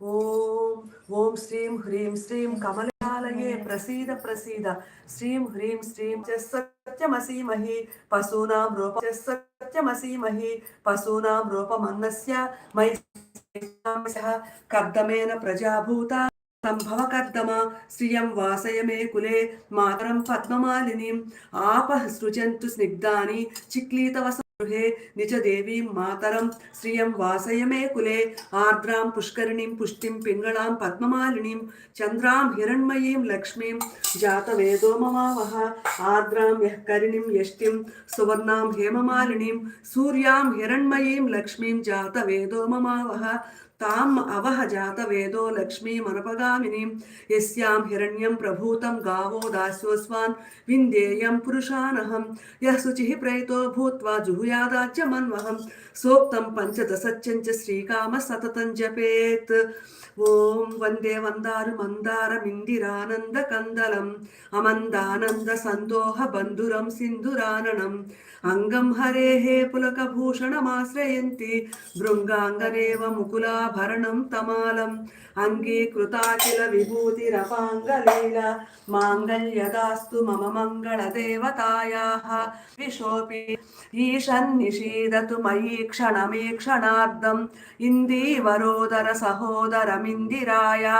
ఓం ఓం శ్రీం హ్రీం శ్రీం కమలాలయే ప్రసీద ప్రసీద. శ్రీం హ్రీం శ్రీం సత్యమసీమహి పశూనాం రూప సత్యమసీమహి పశూనాం రూపమన్నస్య మై కర్దమేన ప్రజాభూత సంభవ కర్దమ శ్రియం వాసయమే కులే మాతరం పద్మమాలిని. ఆప సృజంతు స్నిగ్ధాని చిక్లీతవస गृहे निज देवीं मातरं श्रियं वासय मे कुले, आर्द्रां पुष्करिणीं पुष्टिं पिङ्गळां पद्ममालिनीं, चन्द्रां हिरण्मयीं लक्ष्मीं जातवेदो ममावः आर्द्रां यः करिणीं यष्टिं सुवर्णां हेममालिनीं, सूर्यां हिरण्मयीं लक्ष्मीं जातवेदो ममावः తాం అవహ జాత వేదో లక్ష్మీ మనపగామిని యస్యాం హిరణ్యం ప్రభూతం గావో దాస్యోస్వాన్ విందేయం పురుషానహం యः శుచిः ప్రయతో భూత్వా జుహుయాదాచ్య మన్వహం సోక్తం పంచదశచ్చం చ శ్రీకామ సతతం జపేత్ ఓం వందే వందారు మందారమిందిరానంద కందలం అమందానంద సందోహ బంధురం సింధురాననం అంగం హరేః పులకభూషణమాశ్రయంతి భృంగాంగరేవ ముకులాభరణం తమాలం. అంగీకృతాఖిల విభూతిరపాంగలీల మాంగళ్యదాస్తు మమ మంగళదేవతాయా విశోపి ఈషన్నిషీదతు మయీ క్షణమీక్షణార్థం ఇందీవరోదర సహోదరమిందిరాయా.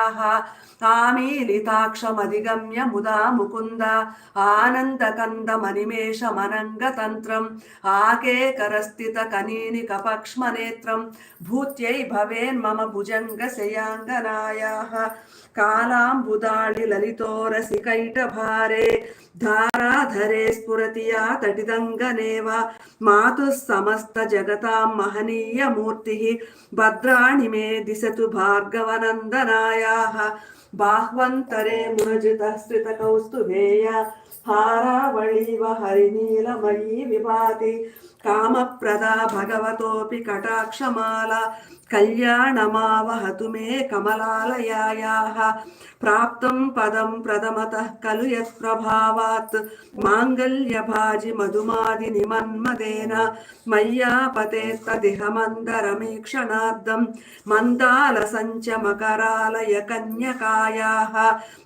తామీలితాక్షమధిగమ్య ముదా ముకుంద. ఆనందకందమనిమేషమనంగతంత్ర నేత్రం ఆకేకరస్థిత కనీని కపక్ష్మ నేత్రం భూత్యై భవేన్మమ భుజంగశయాంగనాయాः కాలాంబుదాళి లలితోరసికైటభారే ధారాధరే స్ఫురతి యా తటిదంగనేవ మాతుः సమస్త జగతాం మహనీయమూర్తి భద్రాణి మే దిశతు భార్గవనందనాయా బాహ్వంతరే మునజితः శ్రితకౌస్తుభేయ హారావళీవ హరినీలమయీ విభాతి. కామప్రదా భగవతోపి కటాక్షమాల కళ్యాణమావహతు మే కమలాలయాయాः. ప్రాప్తం పదం ప్రథమతः ఖలు యత్ప్రభావాత్ మాంగల్యభాజి మధుమాది నిమన్మదేన మయ్యాపతేత్తదిహ మందరమీక్షణార్థం మందాల సంచమకరాలయ కన్యకాయాः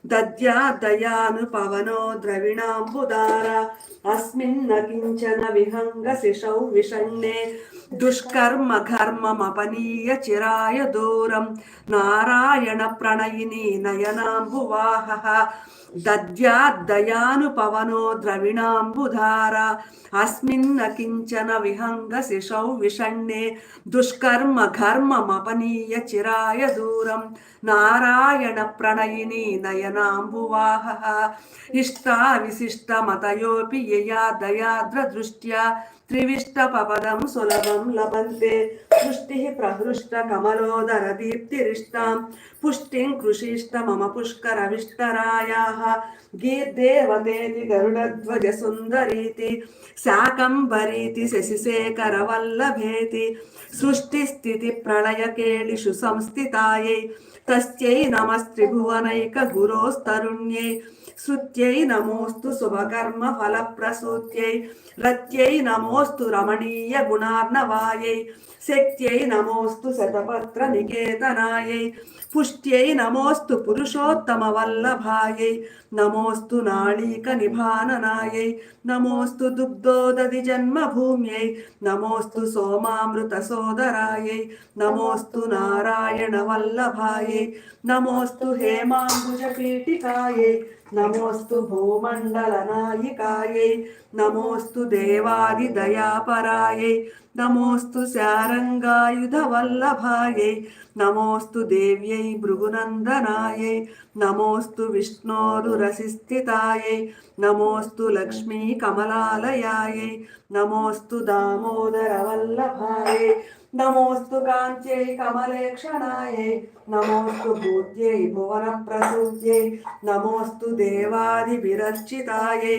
దద్యాదయాను పవనో ద్రవిణాంబుదార. అస్మిన్న కించన విహంగ శిశౌ విషణ్ణే. దుష్కర్మ ఘర్మమపనీయ చిరాయ దూరం. నారాయణ ప్రణయిని నయనాంబువాహ దద్యాద్దయాను పవనో ద్రవిణాంబుధార. అస్మిన్న కించన విహంగ శిశౌ విషణ్ణే. దుష్కర్మ ఘర్మమపనీయ చిరాయ దూరం. నారాయణ ప్రణయిని నయనాంబువాహ ఇష్టా విశిష్ట మతయోపి యయా దయాద్ర దృష్ట్యా. త్రివిష్టపదం సులభం లభంతే. దృష్టి ప్రహృష్ట కమలోదర దీప్తిరిష్టాం పుష్టిం కృషిష్ట మమ పుష్కరవిష్టరాయాः గీర్దేవతేతి గరుడధ్వజ సుందరీతి శాకంబరీతి శశిశేఖరవల్లభేతి. సృష్టిస్థితి ప్రళయకేళిషు సంస్థితాయై తస్యై నమస్త్రిభువనైక గురోస్తరుణ్యై శృత్యై నమోస్తు శుభకర్మ ఫలప్రసూత్యై రత్యై నమోస్తు రమణీయ గుణార్ణవాయై శక్త్యై నమోస్తు శతపత్ర నికేతనాయై పుష్ట్యై నమోస్తు పురుషోత్తమ వల్లభాయై నమోస్తు నాళీక నిభాననాయై నమోస్తు దుగ్ధోదది జన్మభూమ్యై నమోస్తు సోమామృత నమోస్తు భూమండల నాయికాయై నమోస్తు దేవాది దయాపరాయై నమోస్తు శారంగాయుధ వల్లభాయై నమోస్తు దేవ్యై భృగునందనాయై నమోస్తు విష్ణోరురసిస్థితాయై నమోస్తు లక్ష్మీ కమలాలయాయై నమోస్తు దామోదర వల్లభాయై నమోస్తు కాంత్యై కమలేక్షణాయై నమోస్తు భూత్యై భువన ప్రసూత్యై నమోస్తు దేవాది విరచితాయై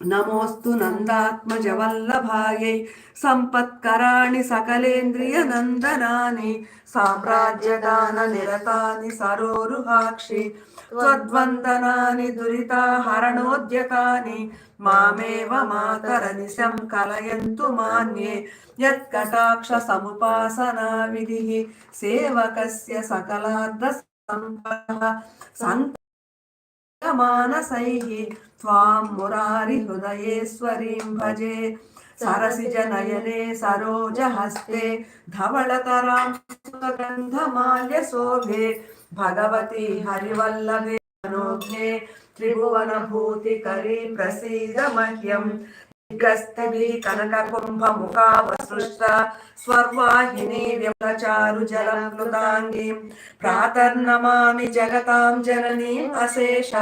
నమోస్తు నందాత్మజవల్లభాయై సంపత్కరాణి సకలేంద్రియ నందనాని సామ్రాజ్యదాన నిరతాని సరోరుహాక్షి త్వద్వందనాని దురితాహరణోద్యతాని మామేవ మాతరనిశం కలయంతు మాన్యే యత్కటాక్ష సముపాసనా విధి సేవకస్య సకలార్థ సంపద मानसैः त्वां मुरारिहृदयेश्वरीं भजे। सरसिजनयने सरोजहस्ते धवलतरां सुगन्धमाल्यशोभे भगवती हरिवल्लभे मनोज्ञे त्रिभुवनभूतिकरी प्रसीद मह्यम्। కనకకుంభముఖావసృష్ట స్వర్వాహిని వ్యమచారు జలప్లుతాంగీ ప్రాతర్నమామి జగతాం జననీ అశేష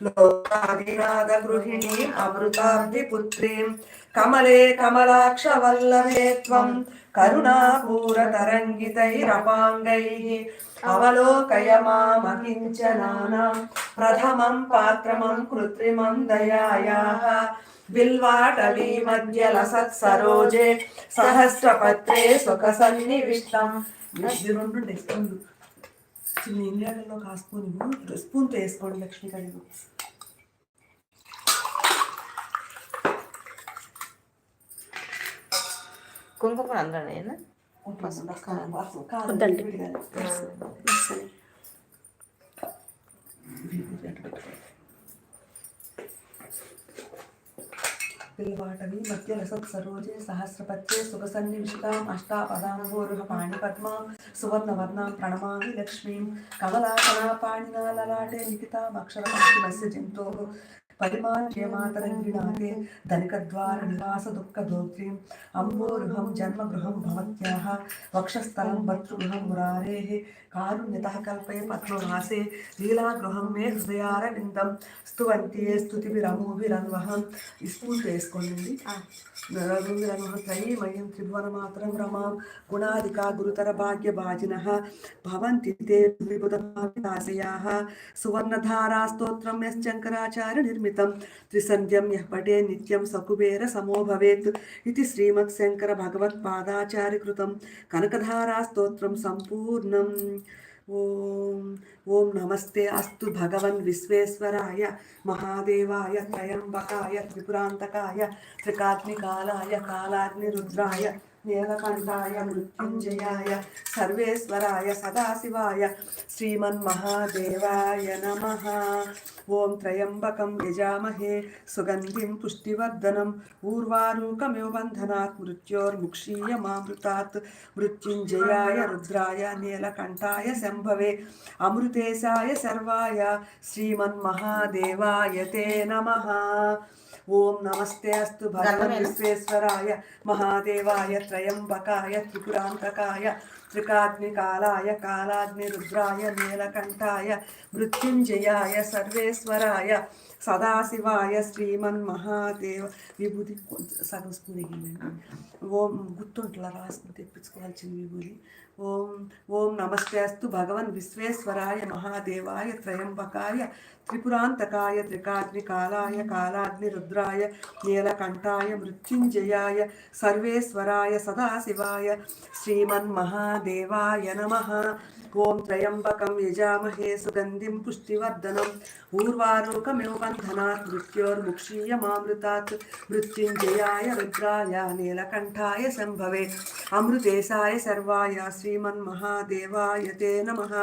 లోకాభినాథ గృహిణీ అమృతాబ్ది పుత్రీం కమలే కమలాక్ష వల్లవే త్వం करुणापूरतरङ्गितैरपाङ्गैः अवलोकय मामकिञ्चनानां प्रथमं पात्रमं कृत्रिमं दयायाः बिल्वाटवी मध्य लसत् सरोजे सहस्रपत्रे सुखसन्निविष्टं ఇది రెండు ఉండే స్పూన్లు చిన్న ఇండియాలో ఒక స్పూన్ ఇవ్వు స్పూన్తో వేసుకోండి లక్ష్మీ కడిగి కుంకుమ అందులోనేనా వద్దండి. పిల్వాటవి మధ్య లసత్ సరోజే సహస్రపత్రే సుఖసన్నివిష్టాం అష్టాపదాంబోరుహ పాణిపద్మాం సువర్ణవర్ణాం ప్రణమామి లక్ష్మీం కమలాకళా పాణినా లలాటే లిఖితామక్షరమస్య జంతోః పరిమాణ్యమాతరంగిణాతే ధనికద్వార నివాస దుఃఖ దోత్రీం. అంబోరుహం జన్మగృహం భవత్యాः వక్షస్థలం భర్తృగృహం మురారేः. కారుణ్యతः కల్పయ పద్మవాసే లీలాగృహం మే హృదయారవిందం. స్తువంతి స్తుతిభిరమోభిరన్వహం. ఈ స్పూన్ వేసుకోండి త్రయీమయం త్రిభువనమాతరం రమాం. గుణాదికా గురుతర భాగ్యభాజినः. భవంతి తే విబుధాసయాः సువర్ణధారాస్తోత్రం యశ్చంకరాచార్య నిర్మితం త్రిసంధ్యం యః పటే నిత్యం సకుబేర సమో భవేత్ ఇది శ్రీమత్ శంకర భగవత్పాదాచార్య కృతం కనకధారాస్తోత్రం సంపూర్ణం ఓం ఓం నమస్తే అస్తు భగవన్ విశ్వేశ్వరాయ మహాదేవాయ త్రయంబకాయ త్రిపురాంతకాయ త్రికాగ్నికాలాయ కాలాగ్నిరుద్రాయ నీలకంఠాయ మృత్యుంజయాయ సర్వేశ్వరాయ సదాశివాయ శ్రీమన్మహాదేవాయ నమ ఓం త్రయంబకం యజామహే సుగంధిం పుష్టివర్ధనం ఊర్వారూకమివ బంధనాత్ మృత్యోర్ముక్షీయమామృతాత్ మృత్యుంజయాయ రుద్రాయ నీలకంఠాయ శంభవే అమృతేశాయ సర్వాయ శ్రీమన్మహాదేవాయ తే నమ ఓం నమస్తే అస్తు భగవన్ విశ్వేశ్వరాయ మహాదేవాయ త్రయంబకాయ త్రిపురాంతకాయ త్రికాగ్ని కాలాయ కాలాగ్ని రుద్రాయ నీలకంఠాయ మృత్యుంజయాయ సర్వేశ్వరాయ సదాశివాయ శ్రీమన్ మహాదేవ విభూతి కొంచెం సగం స్పూన్ ఎగిందండి ఓం గుర్తుంట్లా రాసుకుని తెప్పించుకోవాల్సిన విభూతి. ఓం ఓం నమస్తేస్తు భగవన్ విశ్వేశ్వరాయ మహాదేవాయ త్రయంబకాయ త్రిపురాంతకాయ త్రికాగ్నికాలాయ కాలాగ్నిరుద్రాయ నీలకంఠాయ మృత్యుంజయాయ సర్వేశ్వరాయ సదాశివాయ శ్రీమన్ మహా శ్రీమన్మహాదేవాయ నమః ఓం త్రయంబకం యజామహే సుగంధిం పుష్టివర్ధనం ఊర్వారోకమివ బంధనాత్ మృత్యోర్ముక్షీయమామృతాత్ మృత్యుంజయాయ రుద్రాయ నీలకంఠాయ శంభవే అమృతేశాయ సర్వాయ శ్రీమన్మహాదేవాయ తే నమః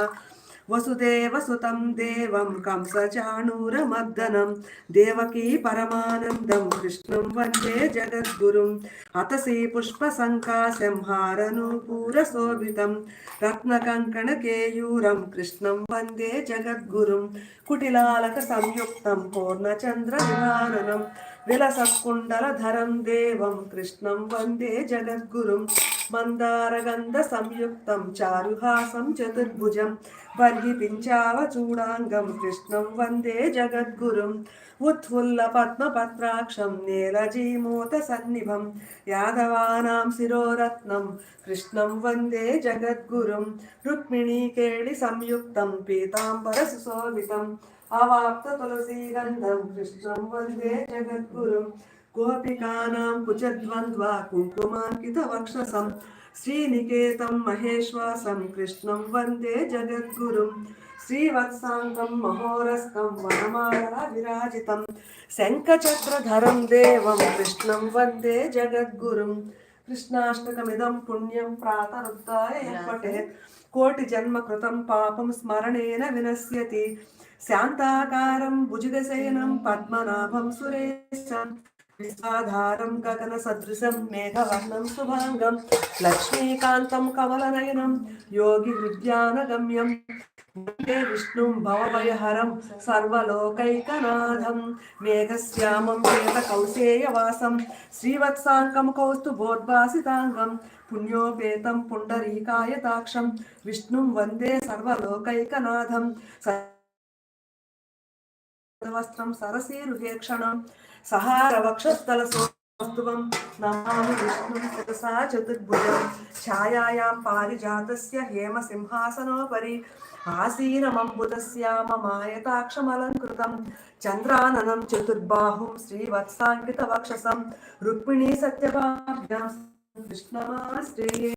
వసుదేవసుతం దేవం కంసచాణూరమర్దనం. దేవకీ పరమానందం కృష్ణం వందే జగద్గురుం. అతసీ పుష్పసంకాశం హారనూపూరశోభితం రత్నకంకణకేయూరం కృష్ణం వందే జగద్గురుం. కుటిలాలక సంయుక్తం పూర్ణచంద్ర విమాననం విలసకుండలధరం దేవం కృష్ణం వందే జగద్గురుం. మందారగంధ సంయుక్తం చారుహాసం చతుర్భుజం వర్హిపించావ చూడాంగం కృష్ణం వందే జగద్గురుం ఉత్ఫుల్ల పద్మపత్రాక్షం నీలజీమూత సన్నిభం యాదవానాం శిరోరత్నం కృష్ణం వందే జగద్గురుం రుక్మిణీకేళి సంయుక్తం పీతాంబర సుశోభితం అవాప్త తులసీగంధం కృష్ణం వందే జగద్గురుం गोपिकानां कुचद्वन्द्वा कुङ्कुमाङ्कितवक्षसं श्रीनिकेतं महेश्वासं कृष्णं वन्दे जगद्गुरुं श्रीवत्साङ्गं महोरस्कं वनमाला विराजितं शङ्खचक्रधरं देवं कृष्णं वन्दे जगद्गुरुं कृष्णाष्टकमिदं पुण्यं प्रातरुद्धाय यः पठेत् कोटिजन्मकृतं पापं स्मरणेन विनश्यति శాంతాకారం భుజగశయనం పద్మనాభం సురేశం విశ్వాధారం గగన సదృశం మేఘవర్ణం శుభాంగం లక్ష్మీకాంతం కమలనయనం యోగి హృద్యానగమ్యం వందే విష్ణుం భవభయహరం సర్వలోకైకనాథం మేఘశ్యామం వేద కౌశేయవాసం శ్రీవత్సాంకం కౌస్తుభోద్భాసితాంగం పుణ్యోపేతం పుండరీకాయతాక్షం విష్ణుం వందే సర్వలోకైకనాథం వస్త్రం సరసీరుహేక్షణం సహార వక్షస్థల సౌస్తువం నమామి విష్ణుం శతసా చతుర్భుజం ఛాయాయాం పారిజాతస్య హేమ సింహాసనోపరి ఆసీనమంబుదస్యామమాయతాక్షమలంకృతం చంద్రాననం చతుర్బాహుం శ్రీవత్సాంకిత వక్షసం రుక్మిణీ సత్యభాభ్యాం కృష్ణమాశ్రయే